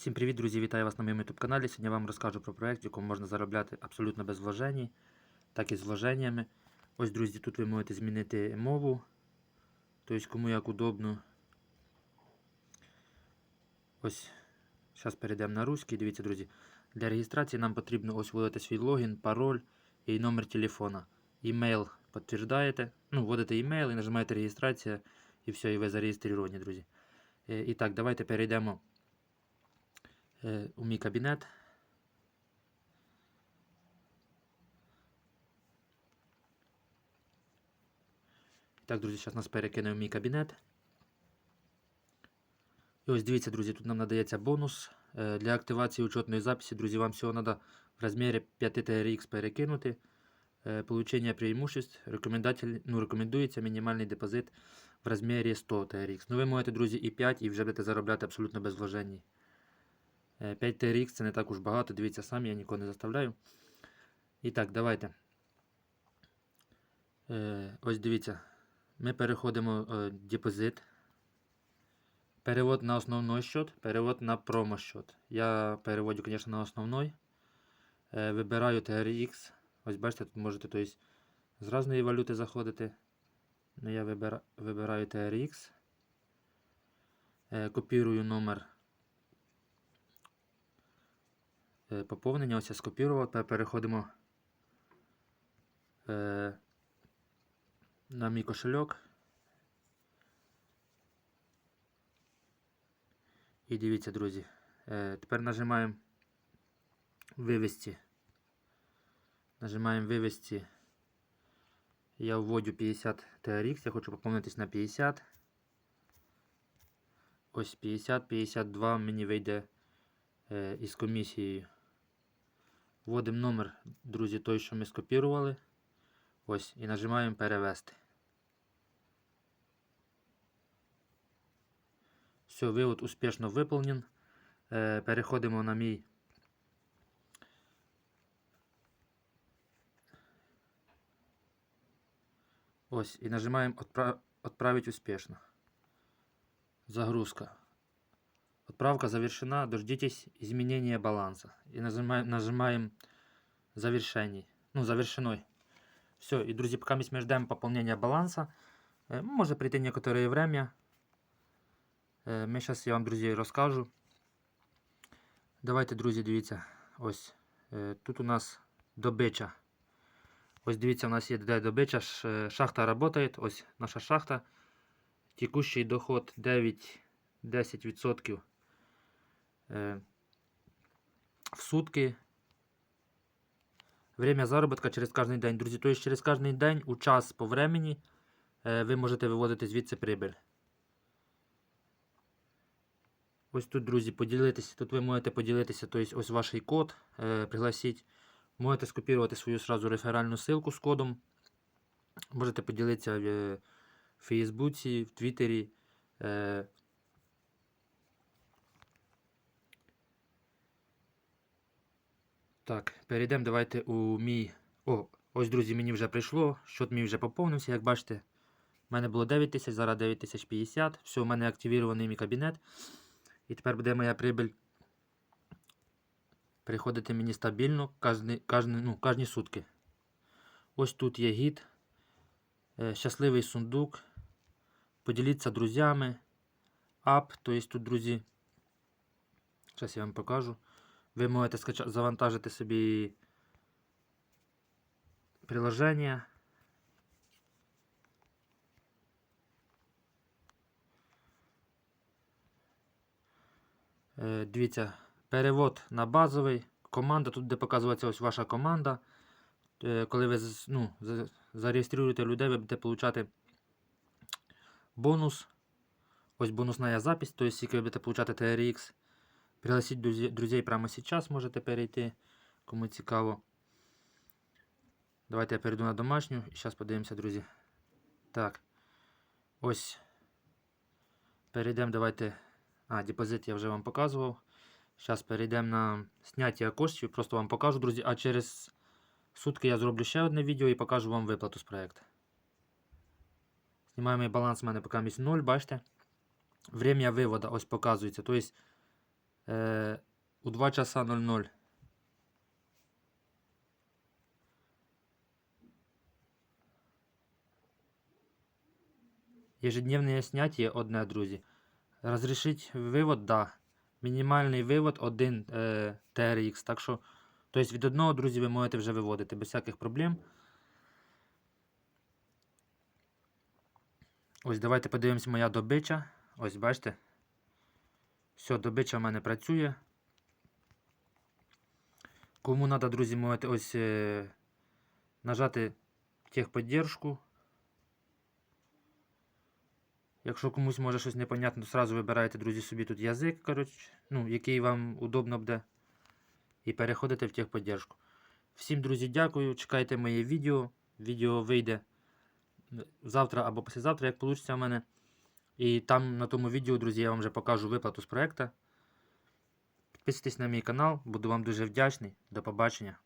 Всім привіт, друзі! Вітаю вас на моєму YouTube каналі. Сьогодні я вам розкажу про проект, в якому можна заробляти абсолютно без вложень, так і з вложеннями. Ось, друзі, тут ви можете змінити мову, тобто кому як удобно. Ось, зараз перейдемо на русский. Дивіться, друзі. Для реєстрації нам потрібно ось вводити свій логін, пароль і номер телефона. Імейл підтверждаєте, ну, вводите імейл і нажимаєте реєстрація, і все, і ви зареєстровані, друзі. Е, І так, давайте перейдемо у мій кабінет. Так, друзі, зараз нас перекине в мій кабінет. І ось дивіться, друзі, тут нам надається бонус е, для активації учетної записи. Друзі, вам всього треба в розмірі 5 TRX перекинути. Е, Получення преимуществ ну, рекомендується мінімальний депозит в розмірі 100 TRX. Ну, ви можете, друзі, і 5, і вже будете заробляти абсолютно без вложень. 5 TRX це не так уж багато, дивіться самі, я нікого не заставляю. І так, давайте. Е, ось дивіться. Ми переходимо е, депозит. Перевод на основной счет, перевод на промо-счет. Я переводю, звісно, на основной. Е, вибираю TRX. Ось бачите, тут можете то есть, з різної валюти заходити. Ну, я вибира, вибираю TRX. Е, копірую номер е, поповнення. Ось я скопірував. Тепер переходимо е, на мій кошельок. І дивіться, друзі. Е, тепер нажимаємо вивести. Нажимаємо вивести. Я вводю 50 TRX, я хочу поповнитись на 50. Ось 50, 52 мені вийде е, із комісією. Вводимо номер, друзі, той, що ми скопірували. Ось, і нажимаємо перевести. Все, вивод успішно виповнен. Е, переходимо на мій Ось, і нажимаємо «Отправить успішно». Загрузка. Отправка завершена. Дождитесь изменения баланса. И нажимаем, нажимаем завершение. Ну, завершеной. Все. И, друзья, пока мы ждем пополнения баланса, э, может прийти некоторое время. Э, Ми зараз я вам, друзі, розкажу. Давайте, друзі, дивіться. Ось. е, Тут у нас добича. Ось дивіться, у нас є де добича. ш- Шахта працює. Ось наша шахта. Текущий доход 9-10% е, В сутки. Время заробітка через кожен день. Друзі, тобто через кожен день у час по времени е, ви можете виводити звідси прибиль. Ось тут, друзі, поділитися. Тут ви можете поділитися, тобто ось ваш код, е, пригласіть. Можете скопірувати свою сразу реферальну ссылку з кодом. Можете поділитися в е, Фейсбуці, в Твіттері. Е, Так, перейдемо давайте у мій. О, ось, друзі, мені вже прийшло. Счет мій вже поповнився, як бачите. У мене було 9 тисяч, зараз 9050. Все, у мене активірований мій кабінет. І тепер буде моя прибиль приходити мені стабільно кожні, кожні, ну, кожні сутки. Ось тут є гід. Е, щасливий сундук. Поділіться друзями. Ап, то є тут, друзі. Зараз я вам покажу. Ви можете скачати, завантажити собі приложення. Е, Дивіться, перевод на базовий. Команда, тут де показується ось ваша команда. Е, Коли ви ну, зареєструєте людей, ви будете отримати бонус. Ось бонусна запись, тобто скільки ви будете отримати TRX. Пригласіть друзей прямо зараз, можете перейти, кому цікаво. Давайте я перейду на домашню і зараз подивимося, друзі. Так. Ось. Перейдемо, давайте. А, депозит я вже вам показував. Зараз перейдемо на зняття коштів. Просто вам покажу, друзі. А через сутки я зроблю ще одне відео і покажу вам виплату з проекту. Знімаємо баланс у мене поки місць 0, бачите? Время виводу ось показується. Тобто е, у 2 часа 00. Ежедневне снятие одне, друзі. Разрешить вивод, да. Мінімальний вивод 1 е, TRX. Так що, тобто від одного, друзі, ви можете вже виводити без всяких проблем. Ось давайте подивимось моя добича. Ось бачите. Все, добича в мене працює. Кому треба, друзі, можете ось е, нажати техподдержку. Якщо комусь може щось непонятно, то сразу вибираєте, друзі, собі тут язик, коротше, ну, який вам удобно буде. І переходите в техподдержку. Всім, друзі, дякую. Чекайте моє відео. Відео вийде завтра або післязавтра, як вийде в мене. І там на тому відео, друзі, я вам вже покажу виплату з проекту. Підписуйтесь на мій канал, буду вам дуже вдячний. До побачення.